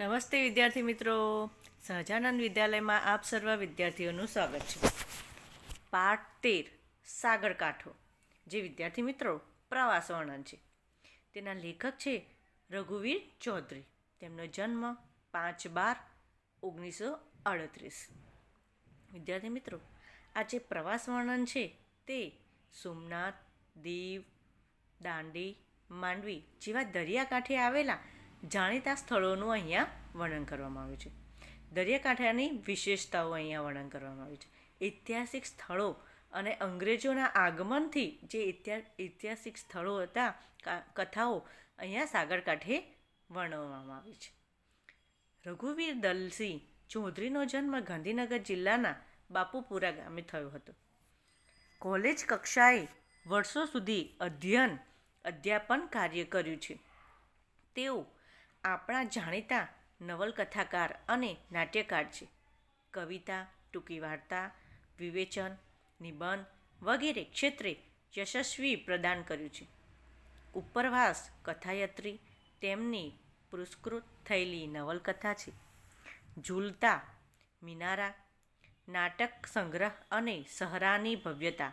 નમસ્તે વિદ્યાર્થી મિત્રો. સહજાનંદ વિદ્યાલયમાં આપ સર્વ વિદ્યાર્થીઓનું સ્વાગત છે. પાઠ તેર સાગરકાંઠો જે વિદ્યાર્થી મિત્રો પ્રવાસ વર્ણન છે. તેના લેખક છે રઘુવીર ચૌધરી. તેમનો જન્મ પાંચ બાર ઓગણીસો અડત્રીસ. વિદ્યાર્થી મિત્રો, આ જે પ્રવાસ વર્ણન છે તે સોમનાથ, દીવ, દાંડી, માંડવી જેવા દરિયાકાંઠે આવેલા જાણીતા સ્થળોનું અહીંયા વર્ણન કરવામાં આવ્યું છે. દરિયાકાંઠાની વિશેષતાઓ અહીંયા વર્ણન કરવામાં આવ્યું છે. ઐતિહાસિક સ્થળો અને અંગ્રેજોના આગમનથી જે ઐતિહાસિક સ્થળો હતા કથાઓ અહીંયા સાગરકાંઠે વર્ણવવામાં આવી છે. રઘુવીર દલસિંહ ચૌધરીનો જન્મ ગાંધીનગર જિલ્લાના બાપુપુરા ગામે થયો હતો. કોલેજ કક્ષાએ વર્ષો સુધી અધ્યયન, અધ્યાપન કાર્ય કર્યું છે. તેઓ આપણા જાણીતા નવલકથાકાર અને નાટ્યકાર છે. કવિતા, ટૂંકી વાર્તા, વિવેચન, નિબંધ વગેરે ક્ષેત્રે યશસ્વી પ્રદાન કર્યું છે. ઉપરવાસ, કથાયત્રી તેમની પુરસ્કૃત થયેલી નવલકથા છે. ઝૂલતા, મિનારા, નાટક સંગ્રહ અને સહરાની ભવ્યતા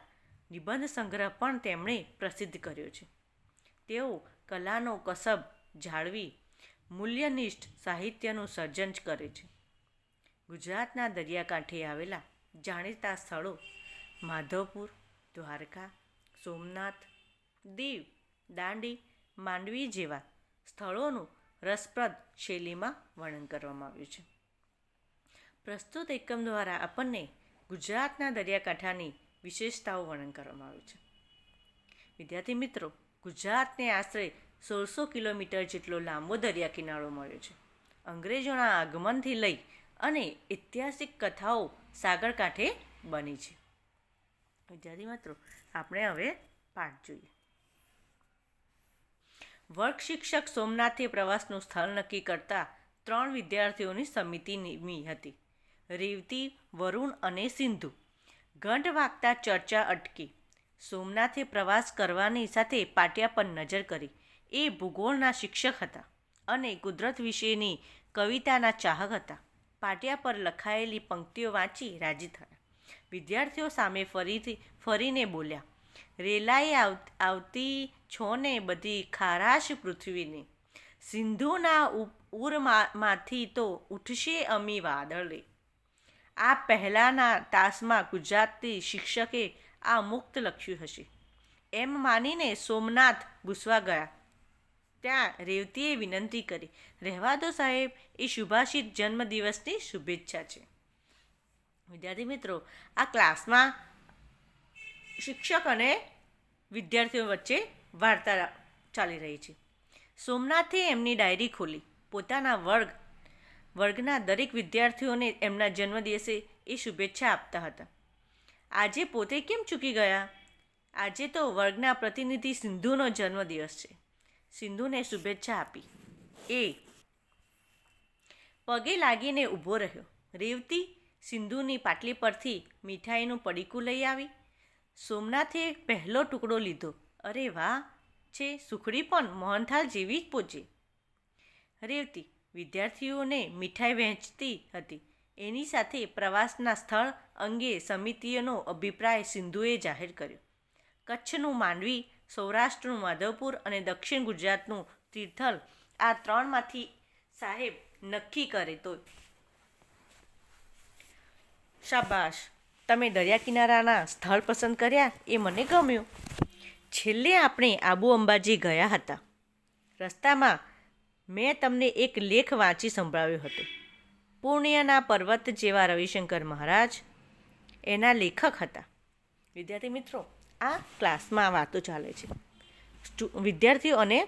નિબંધ સંગ્રહ પણ તેમણે પ્રસિદ્ધ કર્યો છે. તેઓ કલાનો કસબ જાળવી મૂલ્યનિષ્ઠ સાહિત્યનું સર્જન કરે છે. ગુજરાતના દરિયાકાંઠે આવેલા જાણીતા સ્થળો માધવપુર, દ્વારકા, સોમનાથ, દીવ, દાંડી, માંડવી જેવા સ્થળોનું રસપ્રદ શૈલીમાં વર્ણન કરવામાં આવ્યું છે. પ્રસ્તુત એકમ દ્વારા આપણને ગુજરાતના દરિયાકાંઠાની વિશેષતાઓ વર્ણન કરવામાં આવ્યું છે. વિદ્યાર્થી મિત્રો, ગુજરાતને આશરે સોળસો કિલોમીટર જેટલો લાંબો દરિયા કિનારો મળ્યો છે. અંગ્રેજોના આગમનથી લઈ અને ઐતિહાસિક કથાઓ સાગરકાંઠે બની છે. વિદ્યાર્થી મિત્રો, આપણે હવે પાઠ જોઈએ. વર્ગ શિક્ષક સોમનાથે પ્રવાસનું સ્થળ નક્કી કરતા ત્રણ વિદ્યાર્થીઓની સમિતિ નિમી હતી. રેવતી, વરુણ અને સિંધુ. ઘંટ વાગતા ચર્ચા અટકી. સોમનાથે પ્રવાસ કરવાની સાથે પાટિયા પર નજર કરી. એ ભૂગોળના શિક્ષક હતા અને કુદરત વિશેની કવિતાના ચાહક હતા. પાટિયા પર લખાયેલી પંક્તિઓ વાંચી રાજી થયા. વિદ્યાર્થીઓ સામે ફરીથી ફરીને બોલ્યા, રેલાઈ આવતી છો ને બધી ખારાશ પૃથ્વીની. સિંધુના ઉરમાંથી તો ઉઠશે અમી વાદળે. આ પહેલાંના તાસમાં ગુજરાતી શિક્ષકે આ મુક્ત લખ્યું હશે. એમ માનીને સોમનાથ ગુસવા ગયા. ત્યાં રેવતીએ વિનંતી કરી, રહેવા દો સાહેબ, એ શુભાશિત જન્મદિવસની શુભેચ્છા છે. વિદ્યાર્થી મિત્રો, આ ક્લાસમાં શિક્ષક અને વિદ્યાર્થીઓ વચ્ચે વાર્તા ચાલી રહી છે. સોમનાથે એમની ડાયરી ખોલી. પોતાના વર્ગ, વર્ગના દરેક વિદ્યાર્થીઓને એમના જન્મદિવસે એ શુભેચ્છા આપતા હતા. આજે પોતે કેમ ચૂકી ગયા? આજે તો વર્ગના પ્રતિનિધિ સિંધુનો જન્મદિવસ છે. સિંધુને શુભેચ્છા આપી. એ. પગે લાગીને ઊભો રહ્યો. રેવતી સિંધુની પાટલી પરથી મીઠાઈનું પડીકું લઈ આવી. સોમનાથે પહેલો ટુકડો લીધો. અરે વાહ! છે સુખડી પણ મોહનથાળ જેવી જ પહોંચી રેવતી વિદ્યાર્થીઓને મીઠાઈ વહેંચતી હતી. એની સાથે પ્રવાસના સ્થળ અંગે સમિતિઓનો અભિપ્રાય સિંધુએ જાહેર કર્યો. કચ્છનું માંડવી સૌરાષ્ટ્રનું માધવપુર અને દક્ષિણ ગુજરાતનું તિથલ આ ત્રણમાંથી સાહેબ નક્કી કરે તો. શાબાશ. તમે દરિયા કિનારાના સ્થળ પસંદ કર્યા? એ મને ગમ્યું. છેલ્લે આપણે આબુ અંબાજી ગયા હતા. રસ્તામાં મેં તમને એક લેખ વાંચી સંભળાવ્યો હતો. પૂર્ણિયાના પર્વત જેવા રવિશંકર મહારાજ એના લેખક હતા. વિદ્યાર્થી મિત્રો આ ક્લાસમાં વાતો ચાલે છે. વિદ્યાર્થીઓ અને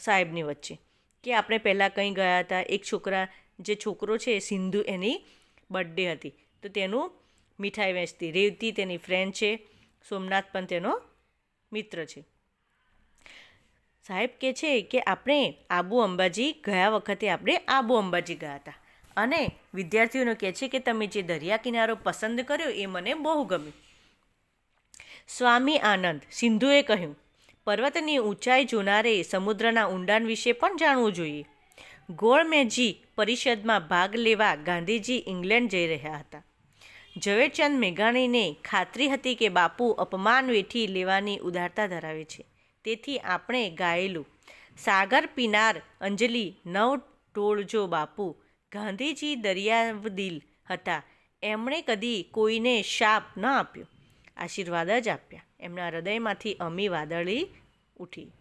સાહેબની વચ્ચે કે આપણે પહેલાં કંઈ ગયા હતા, એક છોકરા, જે છોકરો છે સિંધુ એની બર્થડે હતી. તો તેનું મીઠાઈ વેચતી રેવતી તેની ફ્રેન્ડ છે, સોમનાથ પણ તેનો મિત્ર છે. સાહેબ કે છે કે આપણે આબુ અંબાજી ગયા વખતે આપણે આબુ અંબાજી ગયા હતા. અને વિદ્યાર્થીઓને કહે છે કે તમે જે દરિયા કિનારો પસંદ કર્યો એ મને બહુ ગમ્યું. સ્વામી આનંદ સિંધુએ કહ્યું, પર્વતની ઊંચાઈ જોનારે સમુદ્રના ઊંડાણ વિશે પણ જાણવું જોઈએ. ગોળમેજી પરિષદમાં ભાગ લેવા ગાંધીજી ઇંગ્લેન્ડ જઈ રહ્યા હતા. ઝવેરચંદ મેઘાણીને ખાતરી હતી કે બાપુ અપમાન વેઠી લેવાની ઉદારતા ધરાવે છે. તેથી આપણે ગાયેલું સાગર પીનાર અંજલિ નવ ટોળજો બાપુ ગાંધીજી દરિયાવદિલ હતા, એમણે કદી કોઈને શાપ ન આપ્યો. આશીર્વાદ જ આપ્યા. એમના હૃદયમાંથી અમી વાદળી ઉઠી.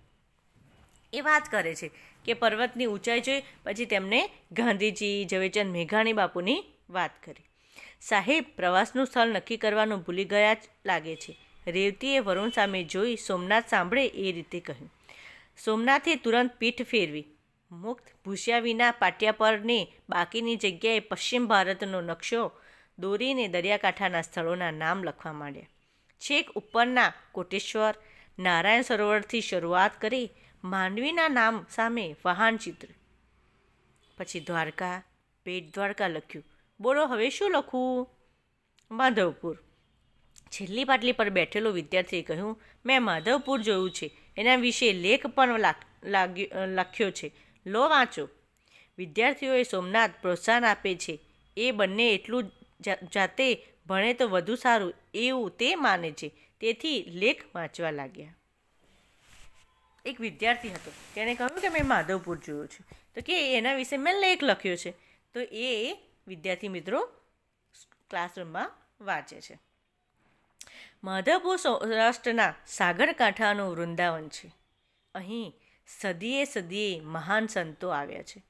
એ વાત કરે છે કે પર્વતની ઊંચાઈ જોઈ પછી તેમણે ગાંધીજી, ઝવેરચંદ મેઘાણી બાપુની વાત કરી. સાહેબ, પ્રવાસનું સ્થળ નક્કી કરવાનું ભૂલી ગયા જ લાગે છે. રેવતીએ વરુણ સામે જોઈ સોમનાથ સાંભળે એ રીતે કહ્યું. સોમનાથે તુરંત પીઠ ફેરવી. મુક્ત ભૂસ્યા વિના પાટિયા પરની બાકીની જગ્યાએ પશ્ચિમ ભારતનો નકશો દોરીને દરિયાકાંઠાના સ્થળોના નામ લખવા માંડ્યા. છેક ઉપરના કોટેશ્વર નારાયણ સરોવરથી શરૂઆત કરી માંડવીના નામ સામે વહાણ ચિત્ર. પછી દ્વારકા, પેટ દ્વારકા લખ્યું. બોલો, હવે શું લખવું માધવપુર. છેલ્લી પાટલી પર બેઠેલો વિદ્યાર્થીએ કહ્યું, મેં માધવપુર જોયું છે. એના વિશે લેખ પણ લખ્યો છે. લો વાંચો. વિદ્યાર્થીઓએ સોમનાથ પ્રોત્સાહન આપે છે. એ બંને એટલું જાતે ભણે તો વધુ સારું એવું તે માને છે. તેથી લેખ વાંચવા લાગ્યા. એક વિદ્યાર્થી હતો. તેણે કહ્યું કે મેં માધવપુર જોયું છે. તો કે એના વિશે મેં લેખ લખ્યો છે. તો એ વિદ્યાર્થી મિત્રો ક્લાસરૂમમાં વાંચે છે. માધવપુર સૌરાષ્ટ્રના સાગરકાંઠાનું વૃંદાવન છે. અહીં સદીએ સદીએ મહાન સંતો આવ્યા છે.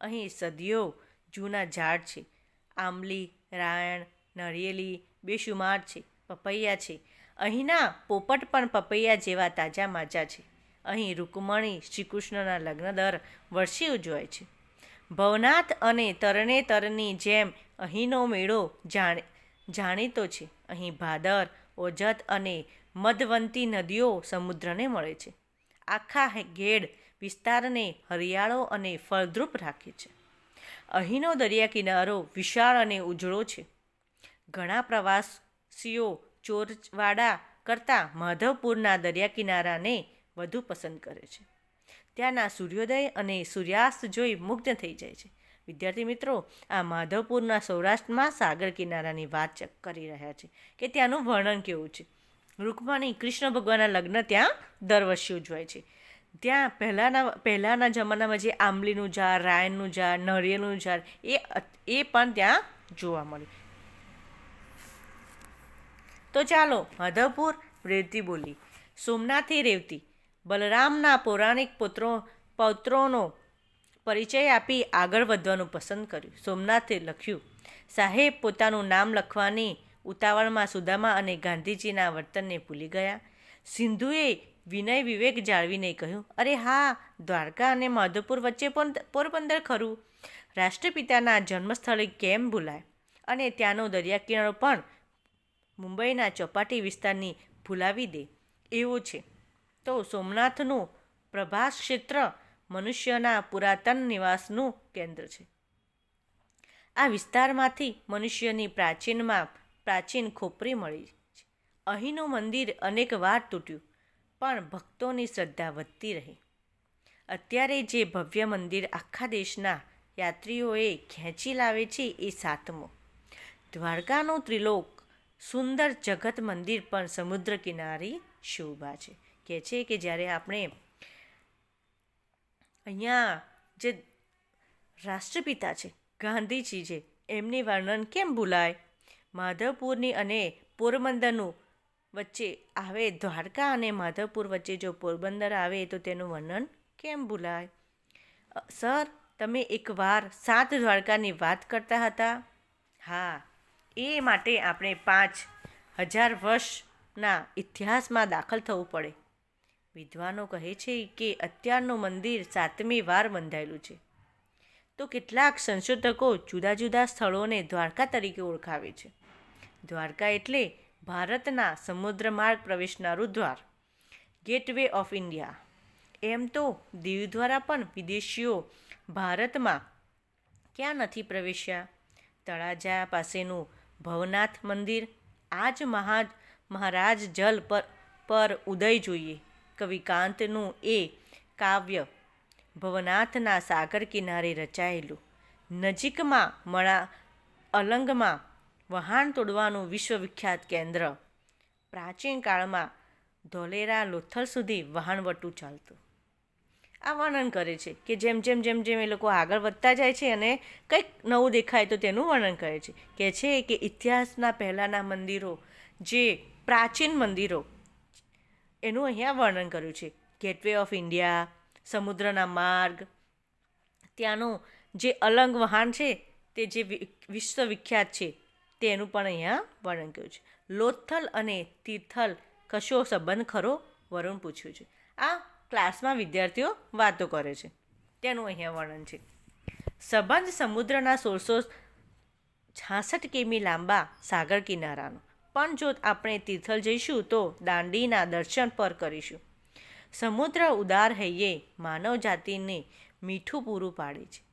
અહીં સદીઓ જૂના ઝાડ છે. આંબલી, રાયણ નરિયેલી બેશુમાર છે, પપૈયા છે. અહીંના પોપટ પણ પપૈયા જેવા તાજા માજા છે. અહીં રૂકમણી શ્રીકૃષ્ણના લગ્ન દર વર્ષે ઉજવાય છે. ભવનાથ અને તરણેતરની જેમ અહીંનો મેળો જાણે, જાણીતો છે. અહીં ભાદર, ઓજત અને મધવંતી નદીઓ સમુદ્રને મળે છે. આખા ઘેડ વિસ્તારને હરિયાળો અને ફળદ્રુપ રાખે છે. અહીંનો દરિયા કિનારો વિશાળ અને ઉજળો છે. ઘણા પ્રવાસીઓ ચોરવાડા કરતાં માધવપુરના દરિયા કિનારાને વધુ પસંદ કરે છે. ત્યાંના સૂર્યોદય અને સૂર્યાસ્ત જોઈ મુગ્ધ થઈ જાય છે. વિદ્યાર્થી મિત્રો, આ માધવપુરના સૌરાષ્ટ્રમાં સાગર કિનારાની વાત કરી રહ્યા છે કે ત્યાંનું વર્ણન કેવું છે. રૂકમાણી કૃષ્ણ ભગવાનના લગ્ન ત્યાં દર વર્ષે ઉજવાય છે. ત્યાં પહેલાંના પહેલાંના જમાનામાં જે આંબલીનું ઝાડ, રાયણનું ઝાડ નળિયેલનું ઝાડ એ એ પણ ત્યાં જોવા મળે. તો ચાલો માધવપુર રેવતી બોલી સોમનાથથી રેવતી. બલરામના પૌરાણિક પુત્રો, પૌત્રોનો પરિચય આપી આગળ વધવાનું પસંદ કર્યું. સોમનાથે લખ્યું, સાહેબ, પોતાનું નામ લખવાની ઉતાવળમાં સુદામા અને ગાંધીજીના વર્તનને ભૂલી ગયા. સિંધુએ વિનય વિવેક જાળવીને કહ્યું, અરે હા, દ્વારકા અને માધવપુર વચ્ચે પણ પોરબંદર ખરું. રાષ્ટ્રપિતાના જન્મસ્થળે કેમ ભૂલાય? અને ત્યાંનો દરિયા કિનારો પણ મુંબઈના ચોપાટી વિસ્તારની ભૂલાવી દે. એવો છે. તો સોમનાથનું પ્રભાસ ક્ષેત્ર મનુષ્યના પુરાતન નિવાસનું કેન્દ્ર છે. આ વિસ્તારમાંથી મનુષ્યની પ્રાચીનમાં પ્રાચીન ખોપરી મળી છે. અહીંનું મંદિર અનેક વાર તૂટ્યું, પણ ભક્તોની શ્રદ્ધા વધતી રહી. અત્યારે જે ભવ્ય મંદિર આખા દેશના યાત્રીઓએ ખેંચી લાવે છે એ સાતમો. દ્વારકાનો ત્રિલોક સુંદર જગત મંદિર પણ સમુદ્ર કિનારી શોભા છે. કહે છે કે જ્યારે આપણે અહીંયા જે રાષ્ટ્રપિતા છે, ગાંધીજી છે, એમની વર્ણન કેમ ભૂલાય? માધવપુરની અને પોરબંદરનું વચ્ચે આવે દ્વારકા અને માધવપુર વચ્ચે જો પોરબંદર આવે તો તેનું વર્ણન કેમ ભૂલાય? સર, તમે એકવાર સાત દ્વારકાની વાત કરતા હતા? હા એ માટે આપણે પાંચ હજાર વર્ષના ઇતિહાસમાં દાખલ થવું પડે. વિદ્વાનો કહે છે કે અત્યારનું મંદિર સાતમી વાર બંધાયેલું છે. તો કેટલાક સંશોધકો જુદા જુદા સ્થળોને દ્વારકા તરીકે ઓળખાવે છે. દ્વારકા એટલે ભારતના સમુદ્ર માર્ગ પ્રવેશનારું દ્વાર, ગેટવે ઓફ ઇન્ડિયા. એમ તો દીવ દ્વારા પણ વિદેશીઓ ભારતમાં ક્યાં નથી પ્રવેશ્યા? તળાજા પાસેનું ભવનાથ મંદિર આજ મહા મહારાજ જલ પર પર ઉદય જોઈએ. કવિકાંતનું એ કાવ્ય ભવનાથના સાગર કિનારે રચાયેલું. નજીકમાં મળા અલંગમાં વહાણ તોડવાનું વિશ્વવિખ્યાત કેન્દ્ર. પ્રાચીન કાળમાં ધોલેરા લોથલ સુધી વહાણવટું ચાલતું. આ વર્ણન કરે છે કે જેમ જેમ જેમ જેમ એ લોકો આગળ વધતા જાય છે અને કંઈક નવું દેખાય તો તેનું વર્ણન કરે છે. કે છે કે ઇતિહાસના પહેલાંના મંદિરો, જે પ્રાચીન મંદિરો, એનું અહીંયા વર્ણન કર્યું છે. ગેટવે ઓફ ઇન્ડિયા સમુદ્રના માર્ગ, ત્યાંનું જે અલંગ વહાણ છે, તે જે વિશ્વવિખ્યાત છે તેનું પણ અહીંયા વર્ણન કર્યું છે. લોથલ અને તિથલ કશો સંબંધ ખરો? વરુણ પૂછ્યું છે. આ ક્લાસમાં વિદ્યાર્થીઓ વાતો કરે છે. તેનું અહીંયા વર્ણન છે. સંબંધ સમુદ્રના સોળસો છાસઠ કિમી લાંબા સાગર કિનારાનો. પણ જો આપણે તિથલ જઈશું તો દાંડીના દર્શન પર કરીશું. સમુદ્ર ઉદાર હૈયે માનવ જાતિને મીઠું પૂરું પાડે છે.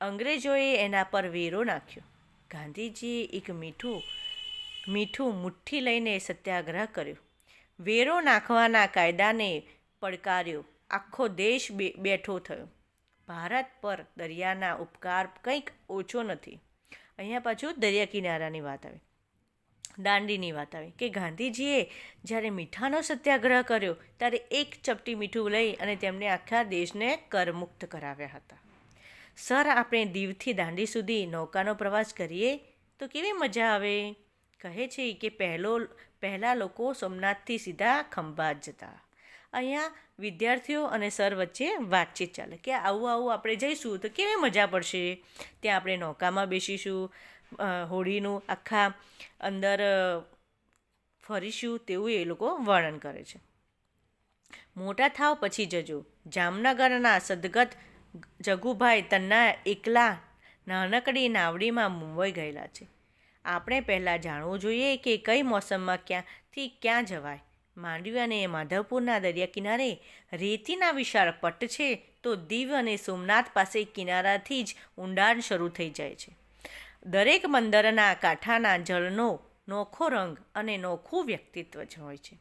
અંગ્રેજોએ એના પર વેરો નાખ્યો. ગાંધીજીએ એક મીઠું મીઠું મુઠ્ઠી લઈને સત્યાગ્રહ કર્યો. વેરો નાખવાના કાયદાને પડકાર્યો. આખો દેશ બેઠો થયો. ભારત પર દરિયાના ઉપકાર કંઈક ઓછો નથી. અહીંયા પાછું દરિયા કિનારાની વાત આવે. દાંડીની વાત આવે કે ગાંધીજીએ જ્યારે મીઠાનો સત્યાગ્રહ કર્યો, ત્યારે એક ચપટી મીઠું લઈ અને તેમણે આખા દેશને કરમુક્ત કરાવ્યા હતા. સર, આપણે દીવથી દાંડી સુધી નૌકાનો પ્રવાસ કરીએ તો કેવી મજા આવે? કહે છે કે પહેલો, પહેલાં લોકો સોમનાથથી સીધા ખંભાત જતા. અહીંયા વિદ્યાર્થીઓ અને સર વચ્ચે વાતચીત ચાલે કે આવું આવું આપણે જઈશું તો કેવી મજા પડશે? ત્યાં આપણે નૌકામાં બેસીશું હોળીનું આખા અંદર ફરીશું તેવું એ લોકો વર્ણન કરે છે. મોટા થાવ પછી જજો. જામનગરના સદગત જગુભાઈ તન્ના એકલા નાનકડી નાવડીમાં મુંબઈ ગયેલા છે. આપણે પહેલાં જાણવું જોઈએ કે કઈ મોસમમાં ક્યાંથી ક્યાં જવાય. માંડવી અને માધવપુરના દરિયા કિનારે રેતીના વિશાળ પટ્ટ છે, તો દીવ અને સોમનાથ પાસે કિનારાથી જ ઊંડાણ શરૂ થઈ જાય છે. દરેક મંદરના કાંઠાના જળનો નોખો રંગ અને નોખું વ્યક્તિત્વ જ હોય છે.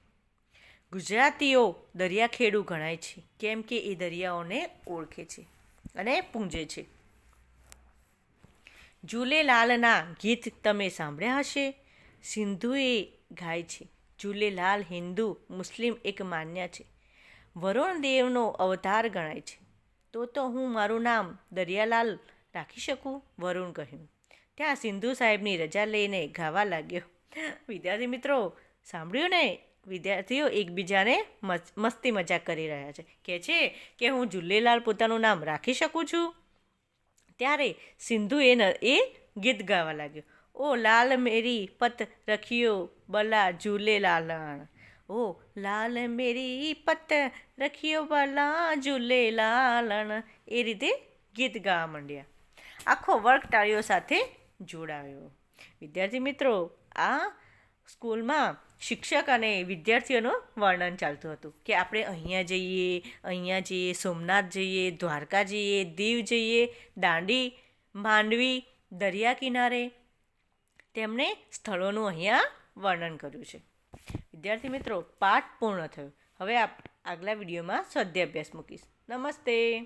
ગુજરાતીઓ દરિયાખેડુ ગણાય છે, કેમ કે એ દરિયાઓને ઓળખે છે અને પૂંજે છે. ઝૂલેલાલના ગીત તમે સાંભળ્યા હશે, સિંધુએ ગાય છે. ઝૂલેલાલ હિન્દુ મુસ્લિમ એક માન્ય છે. વરુણ દેવનો અવતાર ગણાય છે. તો તો હું મારું નામ દરિયાલાલ રાખી શકું? વરુણ કહ્યું. ત્યાં સિંધુ સાહેબની રજા લઈને ગાવા લાગ્યો. વિદ્યાર્થી મિત્રો, સાંભળ્યું ને? વિદ્યાર્થીઓ એકબીજાને મસ- મસ્તી મજાક કરી રહ્યા છે. કે છે કે હું ઝૂલેલાલ પોતાનું નામ રાખી શકું છું? ત્યારે સિંધુ એ એ ગીત ગાવા લાગ્યો. ઓ લાલ મેરી પત રખિયો બલા લાલણ ઓ લાલ મેરી પત રખિયો બલા લાલણ એ રીતે ગીત ગાવા માંડ્યા આખો વર્ગ તાળીઓ સાથે જોડાયો વિદ્યાર્થી મિત્રો આ સ્કૂલમાં શિક્ષક અને વિદ્યાર્થીઓનું વર્ણન ચાલતું હતું કે આપણે અહીંયા જઈએ અહીંયા જઈએ, સોમનાથ જઈએ, દ્વારકા જઈએ, દીવ જઈએ, દાંડી માંડવી, દરિયા કિનારે. તેમણે સ્થળોનું અહીંયા વર્ણન કર્યું છે. વિદ્યાર્થી મિત્રો, પાઠ પૂર્ણ થયો. હવે આપ આગલા વિડીયોમાં સ્વાધ્યાભ્યાસ મૂકીશ. નમસ્તે.